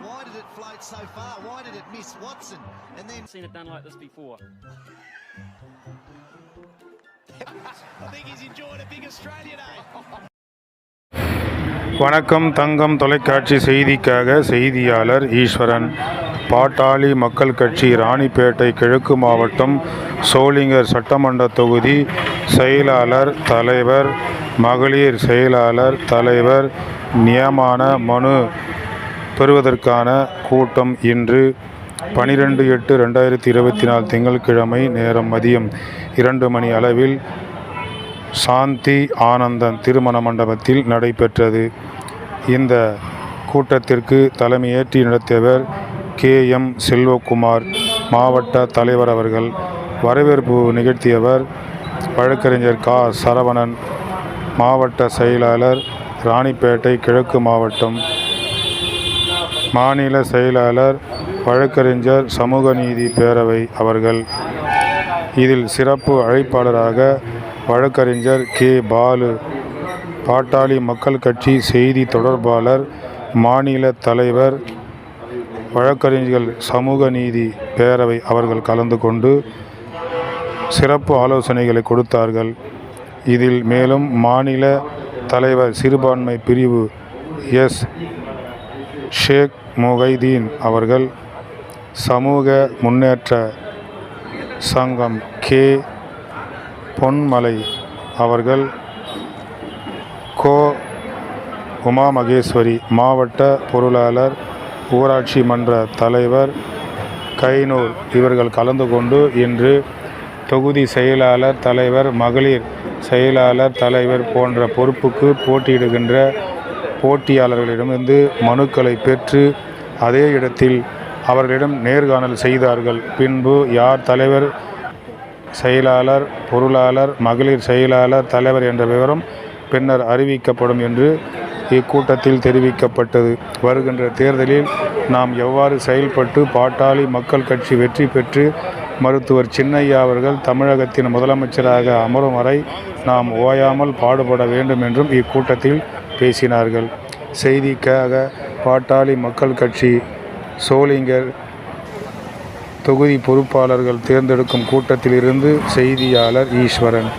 Why did it float so far? Why did it miss Watson? And then seen it done like this before. I think he's enjoyed a big Australia day. வணக்கம் தங்கம் தொலைக்காட்சி செய்திக்காக செய்தியாளர் ஈஸ்வரன் பாட்டாளி மக்கள் கட்சி ராணிப்பேட்டை கிழக்கு மாவட்டம் சோளிங்கர் சட்டமன்ற தொகுதி செயலாளர் தலைவர் மகளிர் செயலாளர் தலைவர் நியமான மனு பெறுவதற்கான கூட்டம் இன்று பனிரெண்டு எட்டு ரெண்டாயிரத்தி இருபத்தி நாலு திங்கட்கிழமை நேரம் மதியம் இரண்டு மணி அளவில் சாந்தி ஆனந்தன் திருமண மண்டபத்தில் நடைபெற்றது. இந்த கூட்டத்திற்கு தலைமையேற்றி நடத்தியவர் கே. எம். செல்வகுமார் மாவட்ட தலைவர் அவர்கள். வரவேற்பு நிகழ்த்தியவர் வழக்கறிஞர் கா. சரவணன் மாவட்ட செயலாளர் ராணிப்பேட்டை கிழக்கு மாவட்டம் மாநில செயலாளர் வழக்கறிஞர் சமூக நீதி பேரவை அவர்கள். இதில் சிறப்பு அழைப்பாளராக வழக்கறிஞர் கே. பாலு பாட்டாளி மக்கள் கட்சி செய்தி தொடர்பாளர் மாநில தலைவர் வழக்கறிஞர்கள் சமூக நீதி பேரவை அவர்கள் கலந்து கொண்டு சிறப்பு ஆலோசனைகளை கொடுத்தார்கள். இதில் மேலும் மாநில தலைவர் சிறுபான்மை பிரிவு எஸ். ஷேக் முகைதீன் அவர்கள் சமூக முன்னேற்ற சங்கம் கே. பொன்மலை அவர்கள் கோ. உமா மகேஸ்வரி மாவட்ட பொருளாளர் ஊராட்சி மன்ற தலைவர் கைனூர் இவர்கள் கலந்து கொண்டு இன்று தொகுதி செயலாளர் தலைவர் மகளிர் செயலாளர் தலைவர் போன்ற பொறுப்புக்கு போட்டியிடுகின்ற போட்டியாளர்களிடமிருந்து மனுக்களை பெற்று அதே இடத்தில் அவர்களிடம் நேர்காணல் செய்தார்கள். பின்பு யார் தலைவர் செயலாளர் பொருளாளர் மகளிர் செயலாளர் தலைவர் என்ற விவரம் பின்னர் அறிவிக்கப்படும் என்று இக்கூட்டத்தில் தெரிவிக்கப்பட்டது. வருகின்ற தேர்தலில் நாம் எவ்வாறு செயல்பட்டு பாட்டாளி மக்கள் கட்சி வெற்றி பெற்று மருத்துவர் சின்னையா அவர்கள் தமிழகத்தின் முதலமைச்சராக அமரும் வரை நாம் ஓயாமல் பாடுபட வேண்டும் என்றும் இக்கூட்டத்தில் பேசினார்கள். செய்திக்காக பாட்டாளி மக்கள் கட்சி சோளிங்கர் தொகுதி பொறுப்பாளர்கள் தேர்ந்தெடுக்கும் கூட்டத்திலிருந்து செய்தியாளர் ஈஸ்வரன்.